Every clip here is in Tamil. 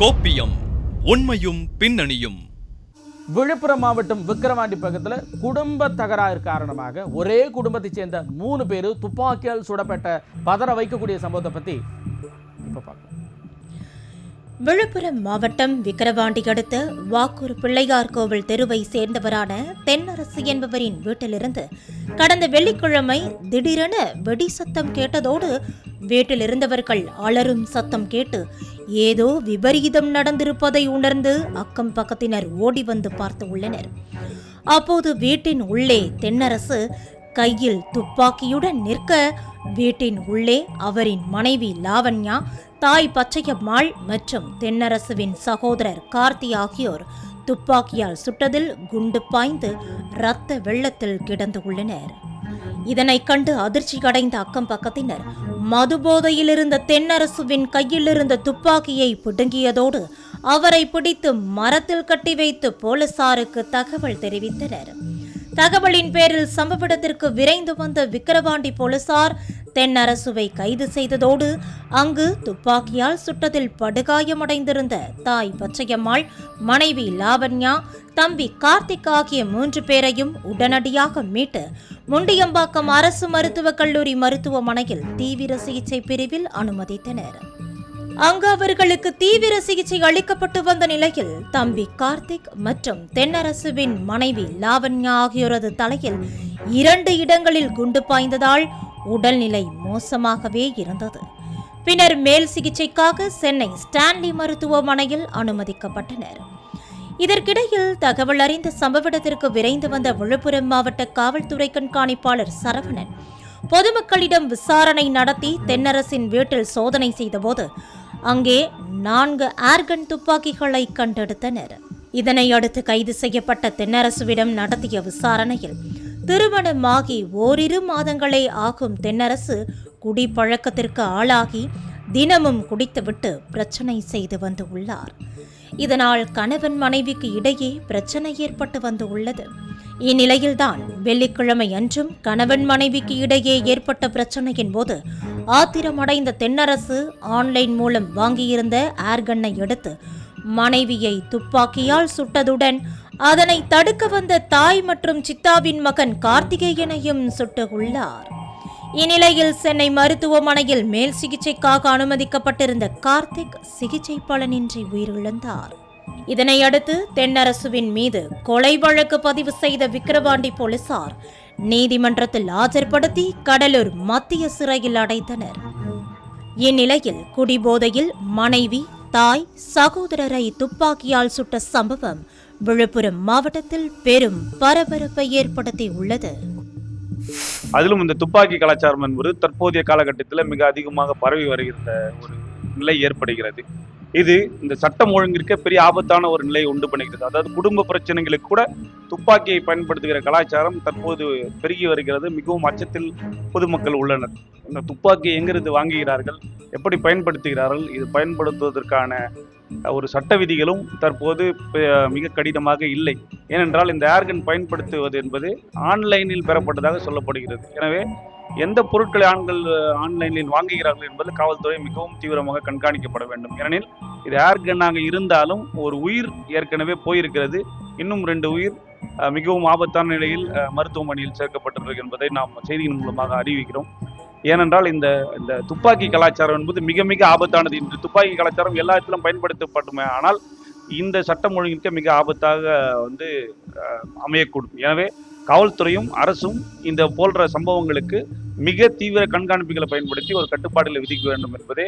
கோப்பியம் உண்மையும் பின்னணியும். விழுப்புரம் மாவட்டம் விக்கிரவாண்டி பக்கத்தில் குடும்ப தகராறு காரணமாக ஒரே குடும்பத்தைச் சேர்ந்த மூணு பேர் துப்பாக்கியால் சுடப்பட்ட பதற வைக்கக்கூடிய சம்பவத்தை பற்றி இப்போ பார்க்கலாம் விழுப்புரம் மாவட்டம் விக்கிரவாண்டி அடுத்த வாக்கூர் பிள்ளையார் கோவில் தெருவை சேர்ந்தவரான தென்னரசு என்பவரின் வீட்டிலிருந்து கடந்த வெள்ளிக்கிழமை திடீரென வெடி சத்தம் கேட்டதோடு வீட்டில் இருந்தவர்கள் அலறும் சத்தம் கேட்டு ஏதோ விபரீதம் நடந்திருப்பதை உணர்ந்து அக்கம் பக்கத்தினர் ஓடி வந்து பார்த்து உள்ளனர். அப்போது வீட்டின் உள்ளே தென்னரசு கையில் துப்பாக்கியுடன் நிற்க வீட்டின் உள்ளே அவரின் மனைவி லாவண்யா தாய் பச்சையம்மாள் மற்றும் தென்னரசுவின் சகோதரர் கார்த்தி ஆகியோர் துப்பாக்கியால் சுட்டதில் குண்டு பாய்ந்து இரத்த வெள்ளத்தில் கிடந்து உள்ளனர். கண்டு அதிர்ச்சி அடைந்த அக்கம் பக்கத்தினர் மதுபோதையில் இருந்த தென்னரசுவின் கையில் இருந்த துப்பாக்கியை பிடுங்கியதோடு அவரை பிடித்து மரத்தில் கட்டி வைத்து போலீசாருக்கு தகவல் தெரிவித்தனர். தகவலின் பேரில் சம்பவ இடத்திற்கு விரைந்து வந்த விக்கிரவாண்டி போலீசார் தென்னரசுவை கைது செய்ததோடு அங்கு துப்பாக்கியால் சுட்டதில் படுகாயமடைந்திருந்த தாய் பச்சையம்மாள் மனைவி லாவண்யா தம்பி கார்த்திக் ஆகிய மூன்று பேரையும் உடனடியாக மீட்டு முண்டியம்பாக்கம் அரசு மருத்துவக் கல்லூரி மருத்துவமனையில் தீவிர சிகிச்சை பிரிவில் அனுமதித்தனர். அங்கு அவர்களுக்கு தீவிர சிகிச்சை அளிக்கப்பட்டு வந்த நிலையில் தம்பி கார்த்திக் மற்றும் தென்னரசுவின் மனைவி லாவண்யா ஆகியோரது தலையில் இரண்டு இடங்களில் குண்டு பாய்ந்ததால் உடல்நிலை மோசமாகவே இருந்தது. பின்னர் மேல் சிகிச்சைக்காக சென்னை ஸ்டான்லி மருத்துவமனையில் அனுமதிக்கப்பட்டனர். இதற்கிடையில் தகவல் அறிந்த சம்பவத்திற்கு விரைந்து வந்த விழுப்புரம் மாவட்ட காவல்துறை கண்காணிப்பாளர் சரவணன் பொதுமக்களிடம் விசாரணை நடத்தி தென்னரசின் வீட்டில் சோதனை செய்தபோது அங்கே நான்கு ஏர்கன் துப்பாக்கிகளை கண்டெடுத்தனர். இதனை அடுத்து கைது செய்யப்பட்ட தென்னரசுவிடம் நடத்திய விசாரணையில் திருமணமாகி ஓரிரு மாதங்களே ஆகும் தென்னரசு குடிப்பழக்கத்திற்கு ஆளாகி தினமும் குடித்துவிட்டு பிரச்சனை செய்து வந்து உள்ளார். இதனால் கணவன் மனைவிக்கு இடையே பிரச்சனை ஏற்பட்டு வந்து உள்ளது. இந்நிலையில்தான் வெள்ளிக்கிழமை அன்றும் கணவன் மனைவிக்கு இடையே ஏற்பட்ட பிரச்சனையின் போது ஆத்திரமடைந்த தென்னரசு ஆன்லைன் மூலம் வாங்கியிருந்த ஏர்கன்னை எடுத்து மனைவியை துப்பாக்கியால் சுட்டதுடன் அதனை தடுக்க வந்த தாய் மற்றும் சித்தாவின் மகன் கார்த்திகேயனையும் சுட்டு உள்ளார். இந்நிலையில் சென்னை மருத்துவமனையில் மேல் சிகிச்சைக்காக அனுமதிக்கப்பட்டிருந்த கார்த்திக் சிகிச்சை பலனின்றி உயிரிழந்தார். இதனையடுத்து தென்னரசுவின் மீது கொலை வழக்கு பதிவு செய்த விக்கிரவாண்டி போலீசார் நீதிமன்றத்தில் ஆஜர்படுத்தி கடலூர் மத்திய சிறையில் அடைத்தனர். இந்நிலையில் குடிபோதையில் மனைவி தாய் சகோதரரை துப்பாக்கியால் சுட்ட சம்பவம் விழுப்புரம் மாவட்டத்தில் பெரும் பரபரப்பை ஏற்படுத்தி உள்ளது. அதிலும் இந்த துப்பாக்கி கலாச்சாரம் என்பது தற்போதைய காலகட்டத்தில் மிக அதிகமாக பரவி வருகிற ஒரு நிலை ஏற்படுகிறது. இது இந்த சட்டம் ஒழுங்கிற்கு பெரிய ஆபத்தான ஒரு நிலையை உண்டு பண்ணுகிறது. அதாவது குடும்ப பிரச்சனைகளுக்கு கூட துப்பாக்கியை பயன்படுத்துகிற கலாச்சாரம் தற்போது பெருகி வருகிறது. மிகவும் அச்சத்தில் பொதுமக்கள் உள்ளனர். இந்த துப்பாக்கியை எங்கிருந்து வாங்குகிறார்கள்? எப்படி பயன்படுத்துகிறார்கள் இது பயன்படுத்துவதற்கான ஒரு சட்ட விதிகளும் தற்போது மிக கடினமாக இல்லை. ஏனென்றால் இந்த ஏர்கன் பயன்படுத்துவது என்பது ஆன்லைனில் பெறப்பட்டதாக சொல்லப்படுகிறது. எனவே எந்த பொருட்களை ஆண்கள் ஆன்லைனில் வாங்குகிறார்கள் என்பது காவல்துறை மிகவும் தீவிரமாக கண்காணிக்கப்பட வேண்டும். ஏனெனில் இது ஏர்கன்னாக இருந்தாலும் ஒரு உயிர் ஏற்கனவே போயிருக்கிறது. இன்னும் ரெண்டு உயிர் மிகவும் ஆபத்தான நிலையில் மருத்துவமனையில் சேர்க்கப்பட்டுள்ளது என்பதை நாம் செய்தியின் மூலமாக அறிவிக்கிறோம். ஏனென்றால் இந்த இந்த துப்பாக்கி கலாச்சாரம் என்பது மிக மிக ஆபத்தானது. இந்த துப்பாக்கி கலாச்சாரம் எல்லா இடத்திலும் பயன்படுத்தப்பட்டுமே ஆனால் இந்த சட்டம் ஒழுங்கிற்கு மிக ஆபத்தாக வந்து அமையக்கூடும். எனவே காவல்துறையும் அரசும் இந்த போன்ற சம்பவங்களுக்கு மிக தீவிர கண்காணிப்புகளை பயன்படுத்தி ஒரு கட்டுப்பாடுகளை விதிக்க வேண்டும் என்பதே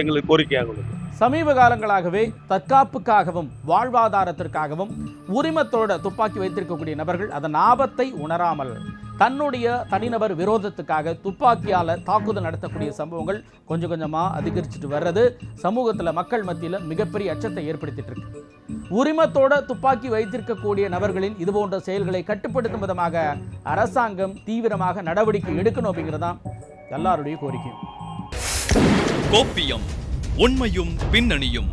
எங்களுக்கு கோரிக்கையாக உள்ளது. சமீப காலங்களாகவே தற்காப்புக்காகவும் வாழ்வாதாரத்திற்காகவும் உரிமத்தோட துப்பாக்கி வைத்திருக்கக்கூடிய நபர்கள் அதன் ஆபத்தை உணராமல் தன்னுடைய தனிநபர் விரோதத்துக்காக துப்பாக்கியால் தாக்குதல் நடத்தக்கூடிய சம்பவங்கள் கொஞ்சம் கொஞ்சமாக அதிகரிச்சுட்டு வர்றது சமூகத்தில் மக்கள் மத்தியில் மிகப்பெரிய அச்சத்தை ஏற்படுத்திட்டு இருக்கு. உரிமத்தோட துப்பாக்கி வைத்திருக்கக்கூடிய நபர்களின் இது போன்ற செயல்களை கட்டுப்படுத்தும் விதமாக அரசாங்கம் தீவிரமாக நடவடிக்கை எடுக்கணும் அப்படிங்கிறதான் எல்லாருடைய கோரிக்கையும். கோப்பியம் உண்மையும் பின்னணியும்.